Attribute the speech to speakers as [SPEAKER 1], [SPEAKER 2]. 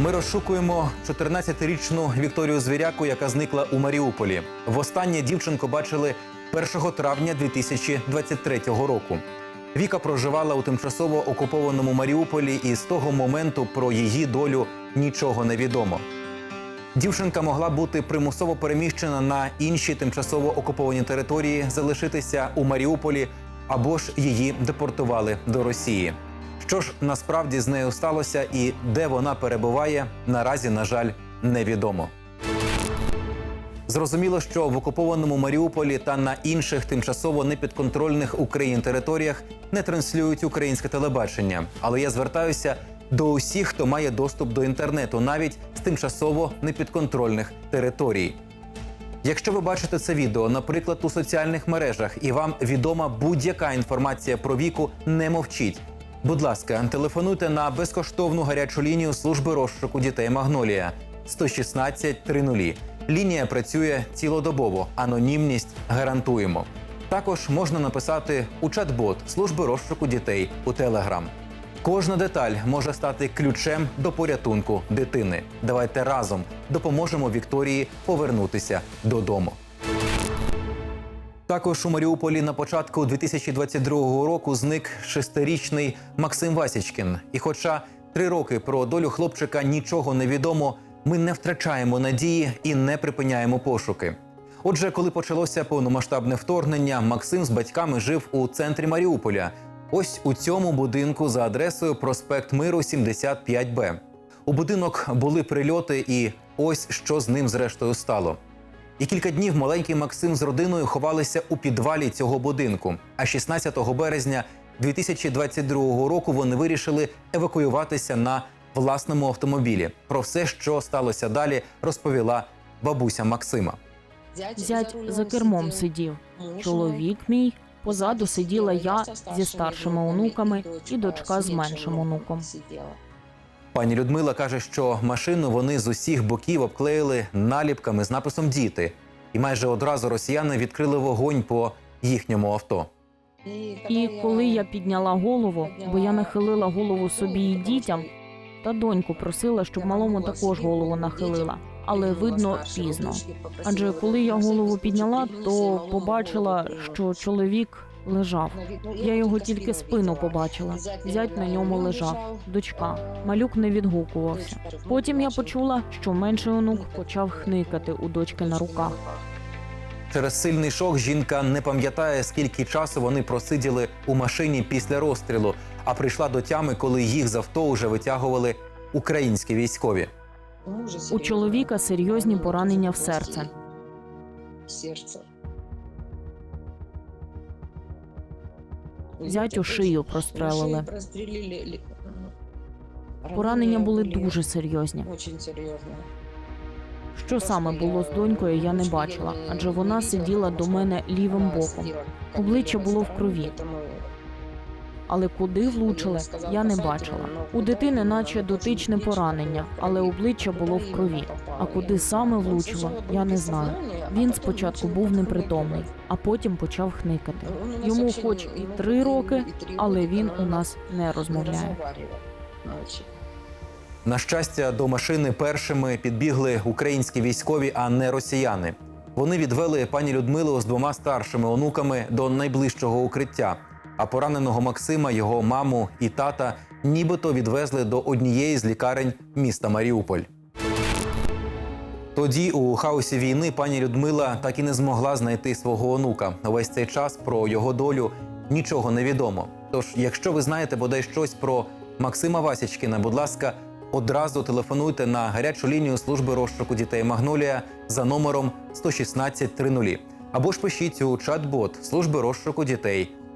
[SPEAKER 1] Ми розшукуємо 14-річну Вікторію Звіряку, яка зникла у Маріуполі. Востаннє дівчинку бачили 1 травня 2023 року. Віка проживала у тимчасово окупованому Маріуполі, і з того моменту про її долю нічого не відомо. Дівчинка могла бути примусово переміщена на інші тимчасово окуповані території, залишитися у Маріуполі або ж її депортували до Росії. Що ж насправді з нею сталося і де вона перебуває, наразі, на жаль, невідомо. Зрозуміло, що в окупованому Маріуполі та на інших тимчасово непідконтрольних Україн територіях не транслюють українське телебачення. Але я звертаюся до усіх, хто має доступ до інтернету, навіть з тимчасово непідконтрольних територій. Якщо ви бачите це відео, наприклад, у соціальних мережах, і вам відома будь-яка інформація про віку, не мовчіть. Будь ласка, телефонуйте на безкоштовну гарячу лінію служби розшуку дітей Магнолія 116 30. Лінія працює цілодобово. Анонімність гарантуємо. Також можна написати у чат-бот служби розшуку дітей у Телеграм. Кожна деталь може стати ключем до порятунку дитини. Давайте разом допоможемо Вікторії повернутися додому. Також у Маріуполі на початку 2022 року зник шестирічний Максим Васічкін. І хоча три роки про долю хлопчика нічого не відомо, ми не втрачаємо надії і не припиняємо пошуки. Отже, коли почалося повномасштабне вторгнення, Максим з батьками жив у центрі Маріуполя. Ось у цьому будинку за адресою проспект Миру 75Б. У будинок були прильоти, і ось що з ним зрештою стало. І кілька днів маленький Максим з родиною ховалися у підвалі цього будинку. А 16 березня 2022 року вони вирішили евакуюватися на власному автомобілі. Про все, що сталося далі, розповіла бабуся Максима.
[SPEAKER 2] Зять за кермом сидів. Чоловік мій. Позаду сиділа я зі старшими онуками і дочка з меншим онуком.
[SPEAKER 1] Пані Людмила каже, що машину вони з усіх боків обклеїли наліпками з написом Діти, і майже одразу росіяни відкрили вогонь по їхньому авто.
[SPEAKER 2] І коли я підняла голову, бо я нахилила голову собі і дітям, та доньку просила, щоб малому також голову нахилила. Але видно пізно. Адже коли я голову підняла, то побачила, що чоловік лежав. Я його тільки спину побачила. Зять на ньому лежав, дочка. Малюк не відгукувався. Потім я почула, що менший онук почав хникати у дочки на руках.
[SPEAKER 1] Через сильний шок жінка не пам'ятає, скільки часу вони просиділи у машині після розстрілу, а прийшла до тями, коли їх з авто вже витягували українські військові.
[SPEAKER 2] У чоловіка серйозні поранення в серце. Зятю шию прострелили. Поранення були дуже серйозні. Що саме було з донькою, я не бачила, адже вона сиділа до мене лівим боком. Обличчя було в крові. Але куди влучили, я не бачила. У дитини, наче дотичне поранення, але обличчя було в крові. А куди саме влучило, я не знаю. Він спочатку був непритомний, а потім почав хникати. Йому хоч і три роки, але він у нас не розмовляє.
[SPEAKER 1] На щастя, до машини першими підбігли українські військові, а не росіяни. Вони відвели пані Людмилу з двома старшими онуками до найближчого укриття. А пораненого Максима, його маму і тата нібито відвезли до однієї з лікарень міста Маріуполь. Тоді у хаосі війни пані Людмила так і не змогла знайти свого онука. Весь цей час про його долю нічого не відомо. Тож, якщо ви знаєте бодай щось про Максима Васічкіна, будь ласка, одразу телефонуйте на гарячу лінію служби розшуку дітей Магнолія за номером 116 30 або ж пишіть у чат-бот служби розшуку дітей